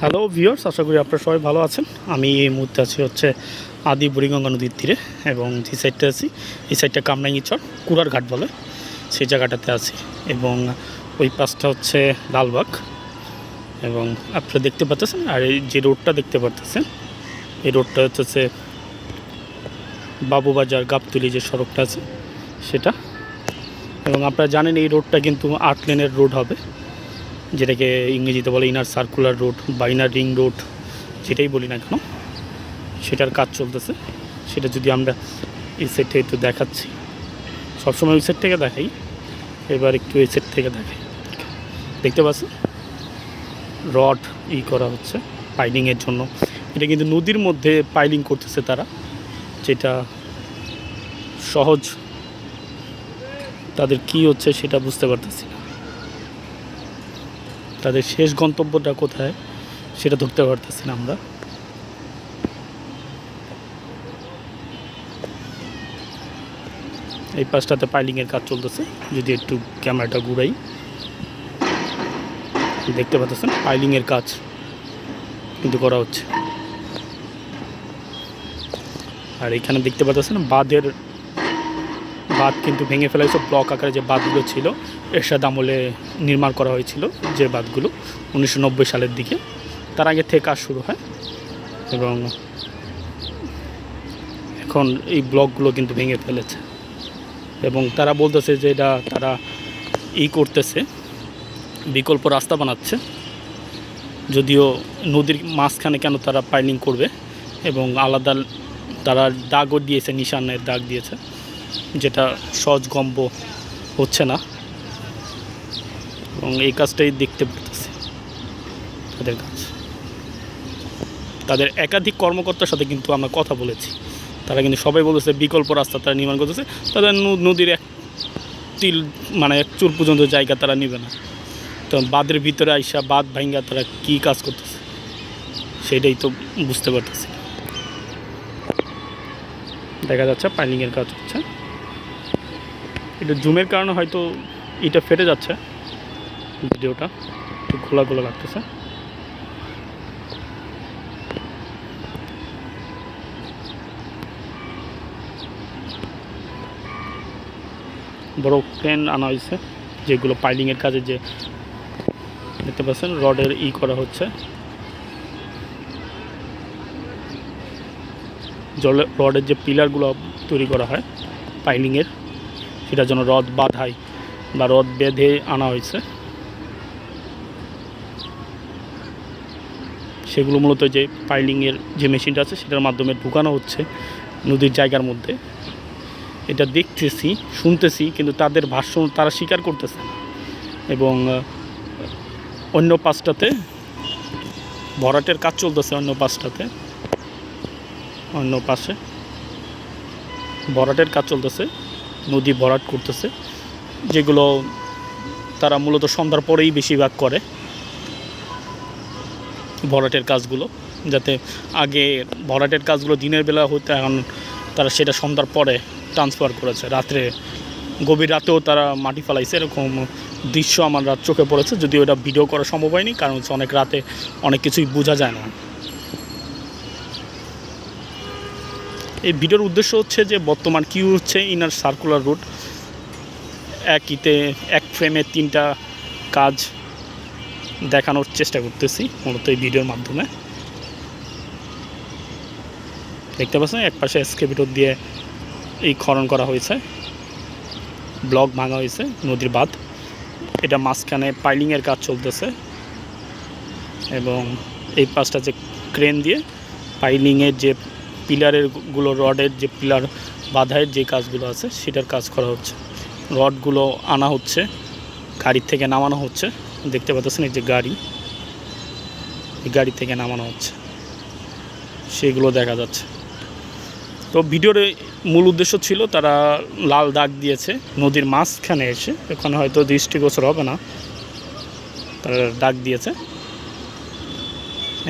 Hello viewers আশা করি আপনারা সবাই ভালো আছেন। আমি এই মুহূর্তে আছি হচ্ছে আদি বুড়িগঙ্গা নদীর তীরে এবং যে সাইডটা আছি, এই সাইডটা কামরাঙ্গি চর কুড়ার ঘাট বলে। সেই জায়গাটাতে আছি এবং ওই পাশটা হচ্ছে লালবাগ। এবং আপনারা দেখতে পাচ্ছেন, আর এই যে রোডটা দেখতে পাচ্ছেন এই রোডটা হচ্ছে বাবুবাজার গাবতলি যে সড়কটা আছে, সেটা। এবং আপনারা জানেন এই রোডটা কিন্তু আট লেনের রোড হবে। যেটাকে ইংরেজিতে বলে ইনার সার্কুলার রোড বা ইনার রিং রোড যেটাই বলি না কেন, সেটার কাজ চলতেছে। সেটা যদি আমরা এই সাইড থেকে একটু দেখাচ্ছি। সবসময় ওই সেট থেকে দেখাই, এবার একটু এই সেট থেকে দেখাই। দেখতে পাচ্ছেন রড ই করা হচ্ছে পাইলিংয়ের জন্য। এটা কিন্তু নদীর মধ্যে পাইলিং করতেছে তারা, যেটা সহজ। তাদের কি হচ্ছে সেটা বুঝতে পারতেছি না। তাদের শেষ গন্তব্যটা কোথায় সেটা ধরতে পারতেছি না আমরা। এই পাশটাতে পাইলিংয়ের কাজ চলতেছে, যদি একটু ক্যামেরাটা ঘুরাই। দেখতে পাচ্ছেন পাইলিংয়ের কাজ কিন্তু করা হচ্ছে। আর এখানে দেখতে পাচ্ছেন, বাঁধের বাঁধ কিন্তু ভেঙে ফেলা হয়েছে ব্লক আকারে যে বাঁধগুলো ছিল, এরশাদ আমলে নির্মাণ করা হয়েছিল যে বাঁধগুলো উনিশশো নব্বই সালের দিকে। তার আগে থেকে কাজ শুরু হয় এবং এখন এই ব্লকগুলো কিন্তু ভেঙে ফেলেছে। এবং তারা বলতেছে যে এটা, তারা ই করতেছে, বিকল্প রাস্তা বানাচ্ছে, যদিও নদীর মাঝখানে কেন তারা পাইলিং করবে এবং আলাদা তারা দাগও দিয়েছে, নিশানের দাগ দিয়েছে। যেটা সহজগম্য হচ্ছে না। এবং এই কাজটাই দেখতে পারতেছি তাদের কাজ। তাদের একাধিক কর্মকর্তার সাথে কিন্তু আমরা কথা বলেছি। তারা কিন্তু সবাই বলেছে বিকল্প রাস্তা তারা নির্মাণ করতেছে। তাদের নদীর এক তিল মানে এক চুল পর্যন্ত জায়গা তারা নেবে না। তো বাঁধের ভিতরে আইসা বাঁধ ভাঙ্গা তারা কী কাজ করতেছে, সেটাই তো বুঝতে পারতেছি দেখা যাচ্ছে, পাইলিংয়ের কাজ হচ্ছে। এটা জুমের কারণে হয়তো এটা ফেটে যাচ্ছে ভিডিওটা। একটু খোলা খোলা লাগতেছে। বড় ক্রেন আনা হয়েছে, যেগুলো পাইলিংয়ের কাজে যে দেখতে পাচ্ছেন, রডের ই করা হচ্ছে। জলে রডের যে পিলারগুলো তৈরি করা হয় পাইলিংয়ের সেটার জন্য রদ বাঁধাই বা রদ বেঁধে আনা হয়েছে। সেগুলো মূলত যে পাইলিংয়ের যে মেশিনটা আছে, সেটার মাধ্যমে ঢুকানো হচ্ছে নদীর জায়গার মধ্যে। এটা দেখতেছি, শুনতেছি, কিন্তু তাদের ভাষ্য তারা স্বীকার করতেছে এবং অন্য পাশটাতে ভরাটের কাজ চলতেছে অন্য পাশটাতে। অন্য পাশে ভরাটের কাজ চলতেছে। নদী ভরাট করতেছে, যেগুলো তারা মূলত সন্ধ্যার পরেই বেশিরভাগ করে ভরাটের কাজগুলো, যাতে আগে ভরাটের কাজগুলো দিনের বেলা হতে এখন তারা সেটা সন্ধ্যার পরে ট্রান্সফার করেছে। রাত্রে, গভীর রাতেও তারা মাটি ফেলাইছে, এরকম দৃশ্য আমার চোখে পড়েছে, যদিও এটা ভিডিও করা সম্ভব হয়নি, কারণ হচ্ছে অনেক রাতে অনেক কিছুই বোঝা যায় না। এই ভিডিওর উদ্দেশ্য হচ্ছে যে বর্তমান কি হচ্ছে ইনার সার্কুলার রুট এক ইতে এক ফ্রেমে তিনটা কাজ দেখানোর চেষ্টা করতেছি, মূলত এই ভিডিওর মাধ্যমে। দেখতে পাচ্ছেন, এক পাশে এসকেভিটর দিয়ে এই খনন করা হয়েছে। ব্লক ভাঙা হয়েছে, নদীর বাঁধ। এটা মাঝখানে পাইলিংয়ের কাজ চলতেছে। এবং এই পাশটা যে ক্রেন দিয়ে পাইলিংয়ের যে পিলারেরগুলো, রডের যে পিলার বাঁধায়ের যে কাজগুলো আছে, সেটার কাজ করা হচ্ছে। রডগুলো আনা হচ্ছে, গাড়ির থেকে নামানো হচ্ছে। দেখতে পাচ্ছেন এই যে গাড়ি, এই গাড়ি থেকে নামানো হচ্ছে। সেগুলো দেখা যাচ্ছে। তো ভিডিওর মূল উদ্দেশ্য ছিল, তারা লাল দাগ দিয়েছে, নদীর মাঝখানে এসে, এখানে হয়তো দৃষ্টিগোচর হবে না। তারা দাগ দিয়েছে।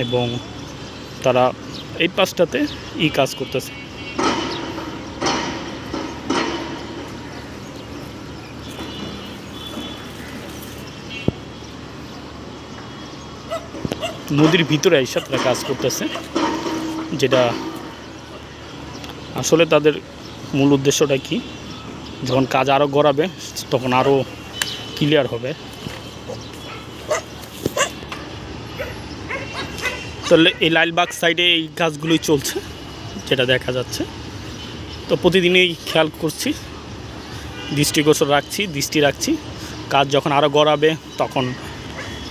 এবং তারা এই পাশটাতে ই কাজ করতেছে। নদীর ভিতরে এসে তারা কাজ করতেছে, যেটা আসলে তাদের মূল উদ্দেশ্যটা কি? যখন কাজ আরও গড়াবে, তখন আরও ক্লিয়ার হবে। তাহলে এই লালবাগ সাইডে এই গাছগুলোই চলছে, যেটা দেখা যাচ্ছে। তো প্রতিদিনই খেয়াল করছি দৃষ্টিগোচর রাখছি, দৃষ্টি রাখছি। কাজ যখন আরও গড়াবে, তখন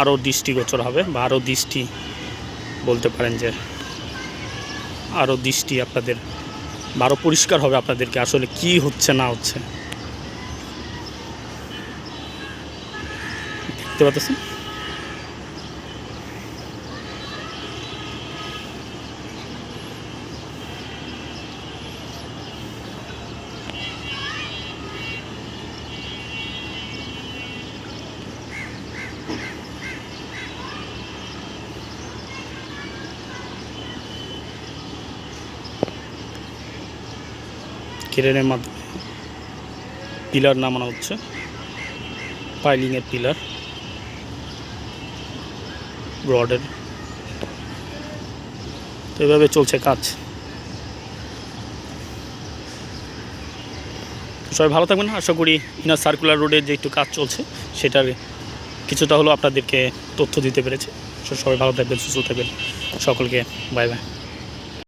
আরও দৃষ্টিগোচর হবে বা আরও দৃষ্টি বলতে পারেন যে আরও দৃষ্টি আপনাদের আরও পরিষ্কার হবে আপনাদেরকে আসলে কি হচ্ছে, না হচ্ছে। দেখতে পাচ্ছেন? ক্রেনের মাধ্যমে পিলার নামানো হচ্ছে। পাইলিংয়ের পিলার। রডের। তো এভাবে চলছে কাজ। সবাই ভালো থাকবেন। আশা করি ইনার সার্কুলার রোডের যে একটু কাজ চলছে, সেটার কিছুটা হলো আপনাদেরকে তথ্য দিতে পেরেছে। সবাই ভালো থাকবেন সুস্থ থাকবেন। সকলকে বাই বাই